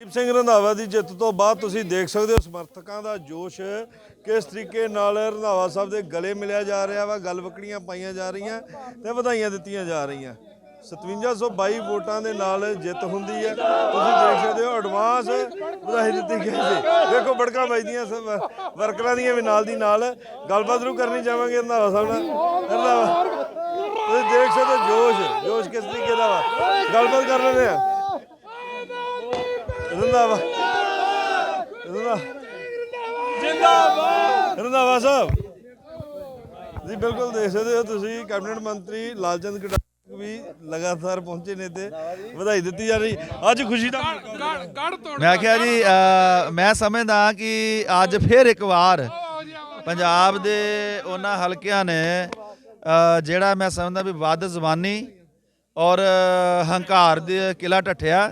ਦੀਪ ਸਿੰਘ ਰੰਧਾਵਾ ਦੀ ਜਿੱਤ ਤੋਂ ਬਾਅਦ ਤੁਸੀਂ ਦੇਖ ਸਕਦੇ ਹੋ ਸਮਰਥਕਾਂ ਦਾ ਜੋਸ਼ ਕਿਸ ਤਰੀਕੇ ਨਾਲ ਰੰਧਾਵਾ ਸਾਹਿਬ ਦੇ ਗਲੇ ਮਿਲਿਆ ਜਾ ਰਿਹਾ ਵਾ ਗਲਵਕੜੀਆਂ ਪਾਈਆਂ ਜਾ ਰਹੀਆਂ ਤੇ ਵਧਾਈਆਂ ਦਿੱਤੀਆਂ ਜਾ ਰਹੀਆਂ। 5722 ਵੋਟਾਂ ਦੇ ਨਾਲ ਜਿੱਤ ਹੁੰਦੀ ਹੈ। ਤੁਸੀਂ ਦੇਖ ਸਕਦੇ ਹੋ ਐਡਵਾਂਸ ਵਧਾਈ ਦਿੱਤੀ ਗਈ ਸੀ। ਦੇਖੋ ਬੜਕਾ ਵੱਜਦੀਆਂ ਸਭ ਵਰਕਰਾਂ ਦੀਆਂ ਵੀ ਨਾਲ ਦੀ ਨਾਲ ਗੱਲਬਾਤ ਜ਼ਰੂਰ ਕਰਨੀ ਚਾਹਾਂਗੇ ਰੰਧਾਵਾ ਸਾਹਿਬ ਨਾਲ। ਰੰਧਾਵਾ, ਤੁਸੀਂ ਦੇਖ ਸਕਦੇ ਹੋ ਜੋਸ਼ ਜੋਸ਼ ਕਿਸ ਤਰੀਕੇ ਦਾ ਵਾ। ਗੱਲਬਾਤ ਕਰ ਲੈਂਦੇ ਆ। ਰੰਧਾਵਾ ਰੰਧਾਵਾ ਜਿੰਦਾਬਾਦ! ਰੰਧਾਵਾ ਸਾਹਿਬ। ਜੀ ਬਿਲਕੁਲ ਦੇਖ ਸਕਦੇ ਹੋ ਤੁਸੀਂ ਕੈਬਨਿਟ ਮੰਤਰੀ ਲਾਲਚੰਦ ਕਟਾਰ ਵੀ ਲਗਾਤਾਰ ਪਹੁੰਚੇ ਨੇ ਤੇ ਵਧਾਈ ਦਿੱਤੀ ਜਾ ਰਹੀ। ਅੱਜ ਖੁਸ਼ੀ ਦਾ ਮੈਂ ਕਿਹਾ ਜੀ ਮੈਂ ਸਮਝਦਾ ਕਿ ਅੱਜ ਫਿਰ ਇੱਕ ਵਾਰ ਪੰਜਾਬ ਦੇ ਉਹਨਾਂ ਹਲਕਿਆਂ ਨੇ ਜਿਹੜਾ ਮੈਂ ਸਮਝਦਾ ਵੀ ਵੱਧ ਜ਼ਬਾਨੀ ਔਰ ਹੰਕਾਰ ਦੇ ਕਿਲਾ ਢੱਠਿਆ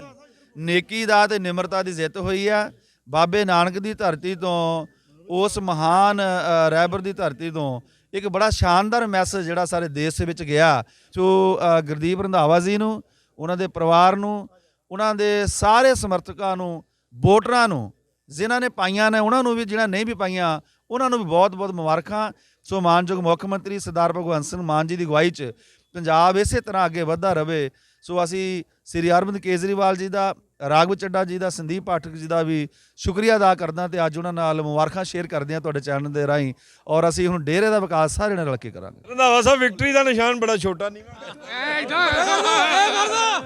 ਨੇਕੀ ਦਾ ਤੇ ਨਿਮਰਤਾ ਦੀ ਜਿੱਤ ਹੋਈ ਆ। ਬਾਬੇ ਨਾਨਕ ਦੀ ਧਰਤੀ ਤੋਂ ਉਸ ਮਹਾਨ ਅ, ਰਹਿਬਰ ਦੀ ਧਰਤੀ ਤੋਂ ਇੱਕ ਬੜਾ ਸ਼ਾਨਦਾਰ ਮੈਸੇਜ ਜਿਹੜਾ ਸਾਰੇ ਦੇਸ਼ ਵਿੱਚ ਗਿਆ। ਸੋ ਗੁਰਦੀਪ ਰੰਧਾਵਾ ਜੀ ਨੂੰ ਉਹਨਾਂ ਦੇ ਪਰਿਵਾਰ ਨੂੰ ਉਹਨਾਂ ਦੇ ਸਾਰੇ ਸਮਰਥਕਾਂ ਨੂੰ ਵੋਟਰਾਂ ਨੂੰ ਜਿਨ੍ਹਾਂ ਨੇ ਪਾਈਆਂ ਨੇ ਉਹਨਾਂ ਨੂੰ ਵੀ ਜਿਹੜਾ ਨਹੀਂ ਵੀ ਪਾਈਆਂ ਉਹਨਾਂ ਨੂੰ ਵੀ ਬਹੁਤ-ਬਹੁਤ ਮੁਬਾਰਕਾਂ। ਸੋ ਮਾਨਯੋਗ ਮੁੱਖ ਮੰਤਰੀ ਸਰਦਾਰ ਭਗਵੰਤ ਸਿੰਘ ਮਾਨ ਜੀ ਦੀ ਅਗਵਾਈ 'ਚ ਪੰਜਾਬ ਇਸੇ ਤਰ੍ਹਾਂ ਅੱਗੇ ਵਧਦਾ ਰਵੇ ਸੋ ਅਸੀਂ ਸ੍ਰੀ ਅਰਵਿੰਦ ਕੇਜਰੀਵਾਲ ਜੀ ਦਾ ਰਾਘਵ ਚੱਡਾ ਜੀ ਦਾ ਸੰਦੀਪ ਪਾਠਕ ਜੀ ਦਾ ਵੀ ਸ਼ੁਕਰੀਆ ਅਦਾ ਕਰਦਾ ਤੇ ਅੱਜ ਉਹਨਾਂ ਨਾਲ ਮੁਬਾਰਕਾਂ ਸ਼ੇਅਰ ਕਰਦੇ ਹਾਂ ਤੁਹਾਡੇ ਚੈਨਲ ਦੇ ਰਾਹੀਂ ਔਰ ਅਸੀਂ ਹੁਣ ਡੇਰੇ ਦਾ ਵਿਕਾਸ ਸਾਰੇ ਨਾਲ ਰਲ ਕੇ ਕਰਾਂਗੇ ਰੰਧਾਵਾ ਸਾਹਿਬ ਵਿਕਟਰੀ ਦਾ ਨਿਸ਼ਾਨ ਬੜਾ ਛੋਟਾ ਨਹੀਂ ਰੰਧਾਵਾ ਸਾਹਿਬ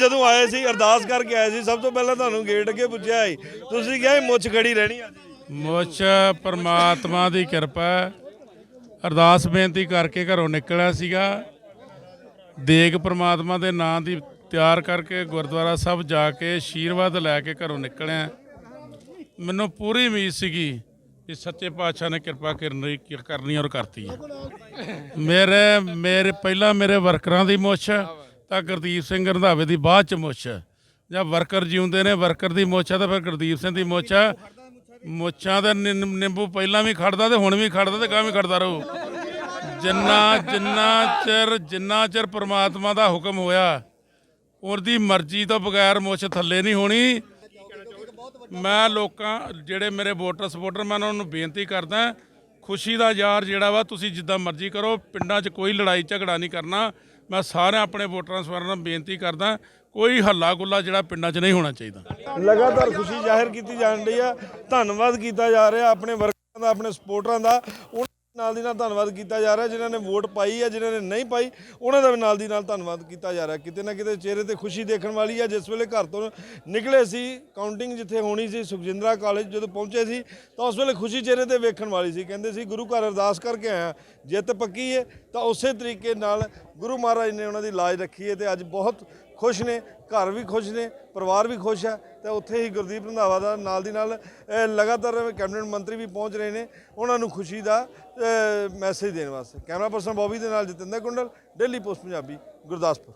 ਜਦੋਂ ਆਏ ਸੀ, ਅਰਦਾਸ ਕਰਕੇ ਆਏ ਸੀ, ਸਭ ਤੋਂ ਪਹਿਲਾਂ ਤੁਹਾਨੂੰ ਗੇਟ ਅੱਗੇ ਪੁੱਛਿਆ ਸੀ, ਤੁਸੀਂ ਕਿਹਾ ਸੀ ਮੁੱਛ ਖੜੀ ਰਹਿਣੀ ਅੱਜ ਮੁੱਛ ਪਰਮਾਤਮਾ ਦੀ ਕਿਰਪਾ ਹੈ। ਅਰਦਾਸ ਬੇਨਤੀ ਕਰਕੇ ਘਰੋਂ ਨਿਕਲਿਆ ਸੀਗਾ। ਦੇਗ ਪ੍ਰਮਾਤਮਾ ਦੇ ਨਾਂ ਦੀ ਤਿਆਰ ਕਰਕੇ ਗੁਰਦੁਆਰਾ ਸਾਹਿਬ ਜਾ ਕੇ ਆਸ਼ੀਰਵਾਦ ਲੈ ਕੇ ਘਰੋਂ ਨਿਕਲਿਆ। ਮੈਨੂੰ ਪੂਰੀ ਉਮੀਦ ਸੀਗੀ ਕਿ ਸੱਚੇ ਪਾਤਸ਼ਾਹ ਨੇ ਕਿਰਪਾ ਕਰਨੀ ਕਰਨੀ ਔਰ ਕਰਤੀ ਹੈ। ਮੇਰੇ ਮੇਰੇ, ਪਹਿਲਾਂ ਮੇਰੇ ਵਰਕਰਾਂ ਦੀ ਮੁੱਛ ਤਾਂ ਗੁਰਦੀਪ ਸਿੰਘ ਰੰਧਾਵੇ ਦੀ ਬਾਅਦ ਚ ਮੁੱਛ ਜਾਂ ਵਰਕਰ ਜਿਉਂਦੇ ਨੇ, ਵਰਕਰ ਦੀ ਮੁੱਛ ਹੈ ਤਾਂ ਫਿਰ ਗੁਰਦੀਪ ਸਿੰਘ ਦੀ ਮੁੱਛ ਹੈ। ਮੁੱਛਾਂ ਦਾ ਨਿੰ- ਨਿੰਬੂ ਪਹਿਲਾਂ ਵੀ ਖੜਦਾ ਤੇ ਹੁਣ ਵੀ ਖੜਦਾ ਤੇ ਗਾਂ ਵੀ ਖੜਦਾ ਰਹੂ। ਜਿੰਨਾ ਜਿੰਨਾ ਚਿਰ ਜਿੰਨਾ ਚਿਰ ਪ੍ਰਮਾਤਮਾ ਦਾ ਹੁਕਮ ਹੋਇਆ, ਉਹਦੀ ਮਰਜ਼ੀ ਤੋਂ ਬਗੈਰ ਮੁੱਛ ਥੱਲੇ ਨਹੀਂ ਹੋਣੀ। ਮੈਂ ਲੋਕਾਂ, ਜਿਹੜੇ ਮੇਰੇ ਵੋਟਰ ਸਪੋਰਟਰ, ਮੈਂ ਉਹਨਾਂ ਨੂੰ ਬੇਨਤੀ ਕਰਦਾ, ਖੁਸ਼ੀ ਦਾ ਯਾਰ ਜਿਹੜਾ ਵਾ, ਤੁਸੀਂ ਜਿੱਦਾਂ ਮਰਜ਼ੀ ਕਰੋ, ਪਿੰਡਾਂ 'ਚ ਕੋਈ ਲੜਾਈ ਝਗੜਾ ਨਹੀਂ ਕਰਨਾ। ਮੈਂ ਸਾਰੇ ਆਪਣੇ ਵੋਟਰਾਂ ਸਵਾਰਾਂ ਨੂੰ ਬੇਨਤੀ ਕਰਦਾ, ਕੋਈ ਹੱਲਾ ਗੁੱਲਾ ਜਿਹੜਾ ਪਿੰਡਾਂ 'ਚ ਨਹੀਂ ਹੋਣਾ ਚਾਹੀਦਾ। ਲਗਾਤਾਰ ਖੁਸ਼ੀ ਜ਼ਾਹਿਰ ਕੀਤੀ ਜਾਣ ਰਹੀ ਆ। ਧੰਨਵਾਦ ਕੀਤਾ ਜਾ ਰਿਹਾ ਆਪਣੇ ਵਰਕਰਾਂ ਦਾ, ਆਪਣੇ ਸਪੋਰਟਰਾਂ ਦਾ। ਉਹਨਾਂ ਨਾਲ ਦੀ ਨਾਲ ਧੰਨਵਾਦ ਕੀਤਾ ਜਾ ਰਿਹਾ, ਜਿਨ੍ਹਾਂ ਨੇ ਵੋਟ ਪਾਈ ਹੈ ਜਿਨ੍ਹਾਂ ਨੇ ਨਹੀਂ ਪਾਈ, ਉਹਨਾਂ ਦਾ ਵੀ ਨਾਲ ਦੀ ਨਾਲ ਧੰਨਵਾਦ ਕੀਤਾ ਜਾ ਰਿਹਾ। ਕਿਤੇ ਨਾ ਕਿਤੇ ਚਿਹਰੇ ਤੇ ਖੁਸ਼ੀ ਦੇਖਣ ਵਾਲੀ ਹੈ ਜਿਸ ਵੇਲੇ ਘਰ ਤੋਂ ਨਿਕਲੇ ਸੀ ਕਾਊਂਟਿੰਗ ਜਿੱਥੇ ਹੋਣੀ ਸੀ, ਸੁਖਜਿੰਦਰਾ ਕਾਲਜ ਜਦੋਂ ਪਹੁੰਚੇ ਸੀ, ਤਾਂ ਉਸ ਵੇਲੇ ਖੁਸ਼ੀ ਚਿਹਰੇ ਤੇ ਵੇਖਣ ਵਾਲੀ ਸੀ। ਕਹਿੰਦੇ ਸੀ, ਗੁਰੂ ਘਰ ਅਰਦਾਸ ਕਰਕੇ ਆਇਆ, ਜਿੱਤ ਪੱਕੀ ਹੈ ਤਾਂ ਉਸੇ ਤਰੀਕੇ ਨਾਲ ਗੁਰੂ ਮਹਾਰਾਜ ਨੇ ਉਹਨਾਂ ਦੀ ਲਾਜ ਰੱਖੀ ਹੈ ਤੇ ਅੱਜ ਬਹੁਤ ਖੁਸ਼ ਨੇ, ਘਰ ਵੀ ਖੁਸ਼ ਨੇ, ਪਰਿਵਾਰ ਵੀ ਖੁਸ਼ ਹੈ, ਤੇ ਉੱਥੇ ਹੀ ਗੁਰਦੀਪ ਰੰਧਾਵਾ ਦਾ ਨਾਲ ਦੀ ਨਾਲ ਲਗਾਤਾਰ ਕੈਬਨਿਟ ਮੰਤਰੀ ਵੀ ਪਹੁੰਚ ਰਹੇ ਨੇ, ਉਹਨਾਂ ਨੂੰ ਖੁਸ਼ੀ ਦਾ ਮੈਸੇਜ ਦੇਣ ਵਾਸਤੇ। ਕੈਮਰਾ ਪਰਸਨ ਬੋਬੀ ਦੇ ਨਾਲ ਜਤਿੰਦਰ ਕੁੰਡਲ ਡੇਲੀ ਪੋਸਟ ਪੰਜਾਬੀ, ਗੁਰਦਾਸਪੁਰ।